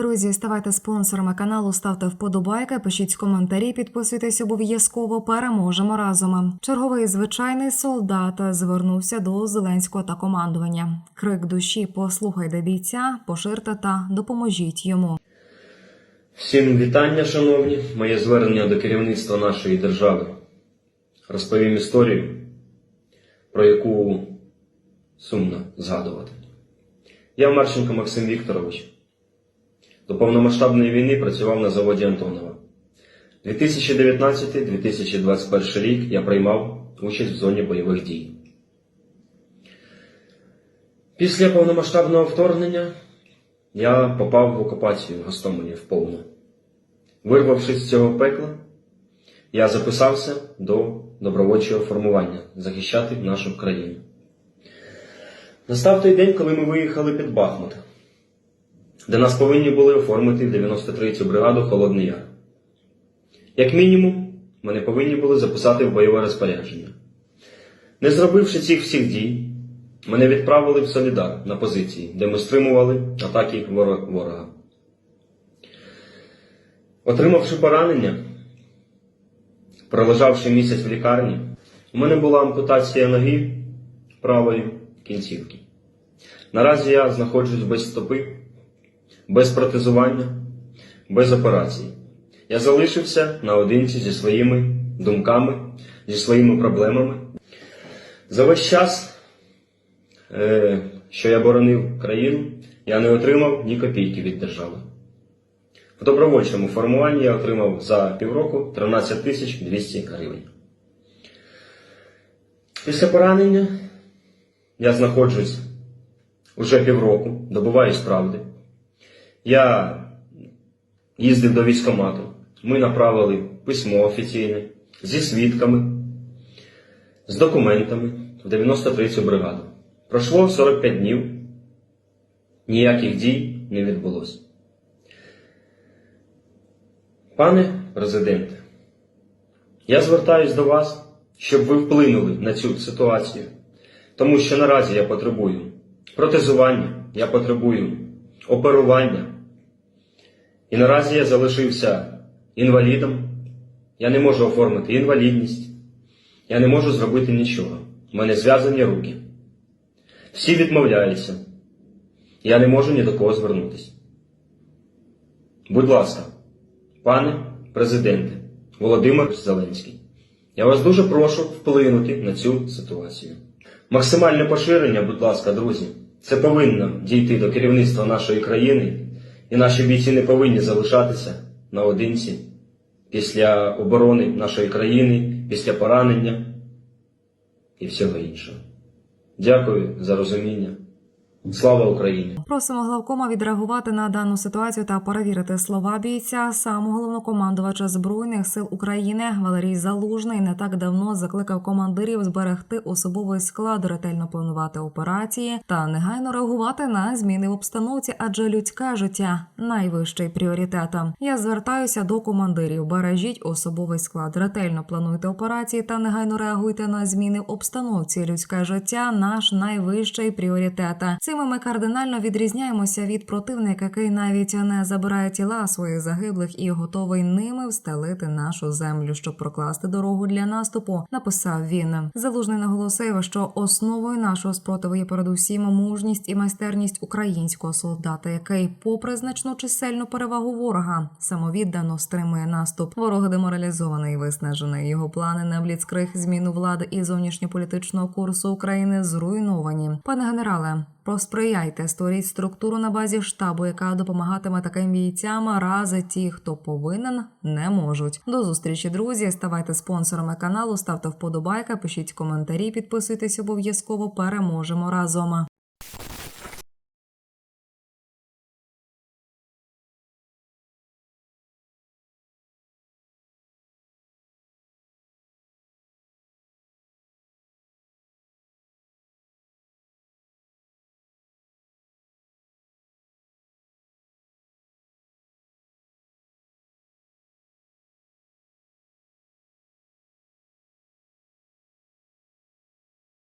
Друзі, ставайте спонсорами каналу, ставте вподобайки, пишіть коментарі, підписуйтесь обов'язково. Переможемо разом. Черговий звичайний солдат звернувся до Зеленського та командування. Крик душі, послухайте бійця, поширте та допоможіть йому. Всім вітання, шановні. Моє звернення до керівництва нашої держави. Розповім історію, про яку сумно згадувати. Я Марченко Максим Вікторович. До повномасштабної війни працював на заводі Антонова. 2019-2021 рік я приймав участь в зоні бойових дій. Після повномасштабного вторгнення я попав в окупацію в Гостомелі в повну. Вирвавшись з цього пекла, я записався до добровольчого формування захищати нашу країну. Настав той день, коли ми виїхали під Бахмут, де нас повинні були оформити 93-ю бригаду Холодний Яр. Як мінімум, мене повинні були записати в бойове розпорядження. Не зробивши цих всіх дій, мене відправили в Солідар на позиції, де ми стримували атаки ворога. Отримавши поранення, пролежавши місяць в лікарні, у мене була ампутація ноги правої кінцівки. Наразі я знаходжусь без стопи, без протезування, без операції. Я залишився наодинці зі своїми думками, зі своїми проблемами. За весь час, е, що я боронив країну, я не отримав ні копійки від держави. В добровольчому формуванні я отримав за півроку 13 тисяч 200 гривень. Після поранення я знаходжусь уже півроку, добуваюсь правди. Я їздив до військкомату. Ми направили письмо офіційне зі свідками, з документами в 93-ю бригаду. Пройшло 45 днів, ніяких дій не відбулося. Пане президенте, я звертаюсь до вас, щоб ви вплинули на цю ситуацію, тому що наразі я потребую протезування, я потребую оперування. І наразі я залишився інвалідом. Я не можу оформити інвалідність. Я не можу зробити нічого. У мене зв'язані руки. Всі відмовляються. Я не можу ні до кого звернутися. Будь ласка, пане президенте Володимир Зеленський, я вас дуже прошу вплинути на цю ситуацію. Максимальне поширення, будь ласка, друзі, це повинно дійти до керівництва нашої країни, і наші бійці не повинні залишатися наодинці після оборони нашої країни, після поранення і всього іншого. Дякую за розуміння. Слава Україні! Просимо главкома відреагувати на дану ситуацію та перевірити слова бійця. Сам головнокомандувача збройних сил України Валерій Залужний не так давно закликав командирів зберегти особовий склад, ретельно планувати операції та негайно реагувати на зміни в обстановці, адже людське життя найвищий пріоритет. Я звертаюся до командирів. Бережіть особовий склад, ретельно плануйте операції та негайно реагуйте на зміни в обстановці. Людське життя наш найвищий пріоритет. Цими ми кардинально відрізняємося від противника, який навіть не забирає тіла своїх загиблих і готовий ними встелити нашу землю, щоб прокласти дорогу для наступу. Написав він. Залужний наголосив, що основою нашого спротиву є передусім мужність і майстерність українського солдата, який, попри значну чисельну перевагу ворога, самовіддано стримує наступ. Ворог деморалізований і виснажений. Його плани на бліцкриг зміну влади і зовнішньополітичного курсу України зруйновані. Пане генерале. Посприяйте, створіть структуру на базі штабу, яка допомагатиме таким бійцям. Рази ті, хто повинен, не можуть. До зустрічі, друзі. Ставайте спонсорами каналу, ставте вподобайка, пишіть коментарі, підписуйтесь обов'язково. Переможемо разом.